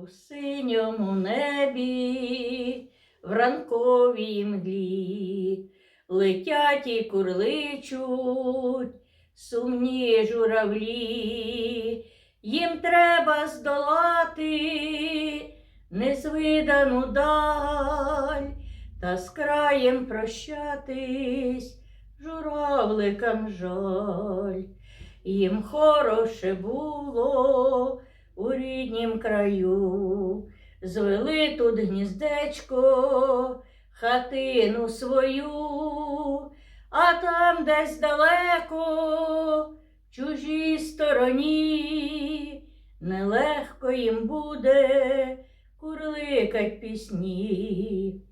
У синьому небі, в ранковій мглі, летять і курличуть сумні журавлі, їм треба здолати незвидану даль та з краєм прощатись журавликам жаль. Їм хороше було у ріднім краю, звели тут гніздечко, хатину свою, а там десь далеко, в чужій стороні, нелегко їм буде курликать пісні,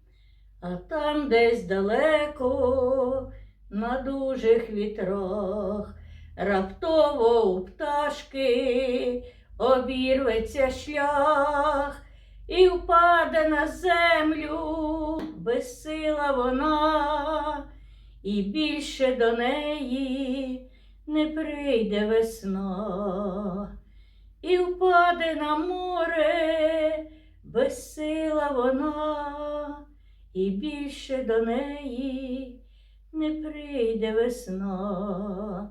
а там десь далеко, на дужих вітрах, раптово у пташки обірветься шлях і впаде на землю, безсила вона, і більше до неї не прийде весна, і впаде на море, безсила вона, і більше до неї не прийде весна.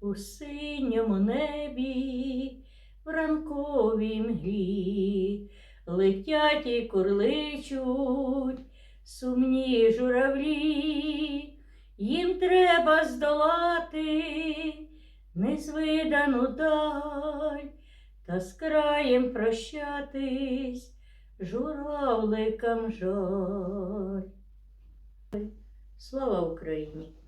У синьому небі, в ранковій мглі, летять і курличуть сумні журавлі, їм треба здолати незвидану даль та з краєм прощатись журавликам жаль. Слава Україні!